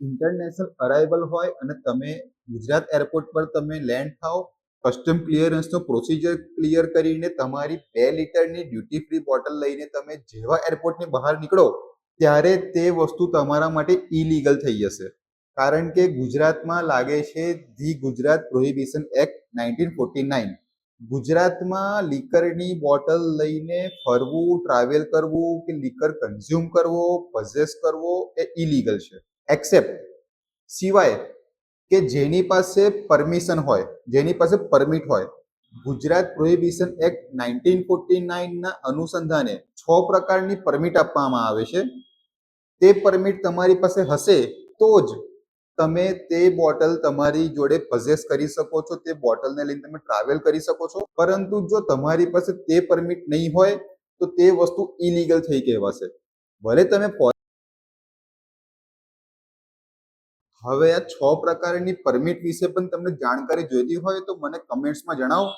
International arrival હોય અને તમે ગુજરાત એરપોર્ટ પર તમે લેન્ડ થાઓ કસ્ટમ ક્લિયરન્સનો પ્રોસિજર ક્લિયર કરીને તમારી બે લીટરની ડ્યુટી ફ્રી બોટલ લઈને તમે જેવા એરપોર્ટની બહાર નીકળો, ત્યારે તે વસ્તુ તમારા માટે ઇલીગલ થઈ જશે. કારણ કે ગુજરાતમાં લાગે છે the Gujarat prohibition act nineteen forty nine. ગુજરાતમાં લીકરની બોટલ લઈને ફરવું ટ્રાવેલ કરવું કે લીકર કન્ઝ્યુમ કરવો પઝેસ કરવો એ ઇલીગલ છે. એક્સેપ્ટ. સિવાય કે જેની પાસે પરમિશન હોય, જેની પાસે પરમિટ હોય, Gujarat prohibition act nineteen forty નાઇનના અનુસંધાને છ પ્રકારની પરમિટ આપવામાં આવે છે. તે પરમિટ તમારી પાસે હશે તો જ તમે તે બોટલ તમારી જોડે પઝેસ કરી શકો છો, તે બોટલને લઈને તમે ટ્રાવેલ કરી શકો છો. પરંતુ જો તમારી પાસે તે પરમિટ નહીં હોય, તો તે વસ્તુ ઇલીગલ થઈ કહેવાશે. ભલે તમે હવે આ છ પ્રકારની પરમિટ વિશે પણ તમને જાણકારી જોઈતી હોય તો મને કમેન્ટ્સમાં જણાવો.